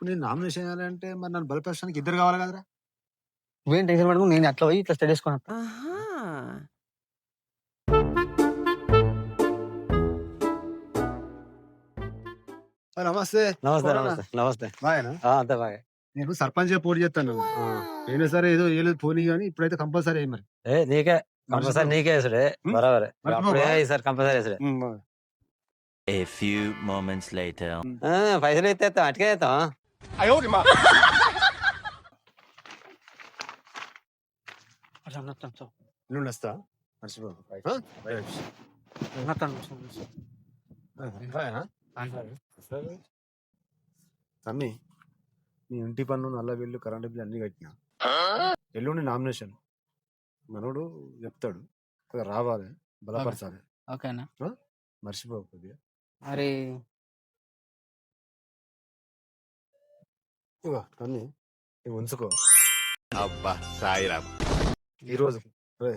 ఇప్పుడు నేను నామినేషన్ చేయాలంటే మరి నన్ను బలపరచడానికి ఇద్దరు కావాలి కదరా? నువ్వేం టెన్షన్ పడకు నేను అట్లా పోయి ఇట్లా స్టడీ చేసుకున్నా ఆహా! ఆ, నమస్తే. నమస్తే పోరానా? నమస్తే నమస్తే. బాయనా ఆ, అంతే బాగా. నేను సర్పంచ్ పోటీ చేస్తాను. అయినా సరే ఏదో ఏలేదు పోనీ కానీ ఇప్పుడైతే కంపల్సరీ అయ్యి మరి. ఏ నీకే. కంపల్సరీ నీకే వేసుడే. ఉమ్. బరాబరే. మరి అప్పుడే నువ్వా? ఈసారి కంపల్సరీ వేసుడే. A few moments later. ఆ, పైసలు అయితే అటుకే అవుతాం నుండి వస్తా మర్చిపో ఆ? ఆ, బాయనా? సరే. తమ్మి నీ ఇంటి పన్ను నల్ల బిల్లు కరెంట్ బిల్లు అన్ని కట్టినా? ఎల్లుండి నామినేషన్. మనోడు చెప్తాడు. రావాలి బలపరచాలి. ఓకేనా? మర్చిపోకు కొద్దిగా. మరి ఇగో తమ్మి ఇవి ఉంచుకో. అబ్బా సాయిరామ్ ఈ రోజు రే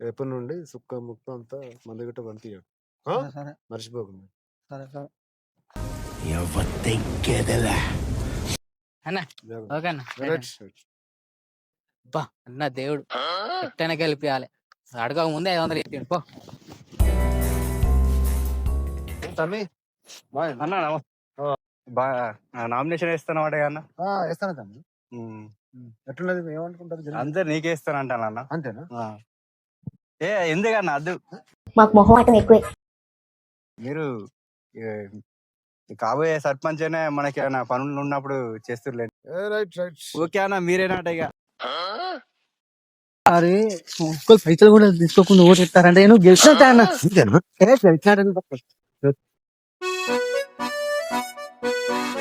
రేపటి నుండి సుక్క ముక్క అంతా మంది గట్ట పంపించాడు సరే, సరే. మర్చిపోకు సరే సరే అన్న. అబ్బా అన్న దేవుడు ఎట్టైనా గెలిపియాలి. అడగక ముందే ఐదు వందలు ఎత్తిండు పో. తమ్మి? అన్న బాగా నామినేషన్ వేస్తాను వాడే అన్న? ఆ, వేస్తాను ఎట్లున్నది? ఏమనుకుంటారు జనం? అందరు నీకే ఇస్తాను అంటాను అన్న. అంతేనా? ఏ ఎందుకన్నా అద్దు. మాకు మొహమాటం ఎక్కువే. మీరు ఏ, ఈ కాబోయే సర్పంచ్ అయినా మనకి ఏమైనా పనులు ఉన్నప్పుడు చేస్తుర్లేండి ఏ, రైట్ రైట్. ఓకే అన్న మీరేనాట ఇక అరే ఒక్కరు పైసలు కూడా తీసుకోకుండా ఓటు ఇస్తారంటే నువ్వు గెలిచినట్టే అన్న. అంతేనా? ఏ, గెలిచినట్టు Bye.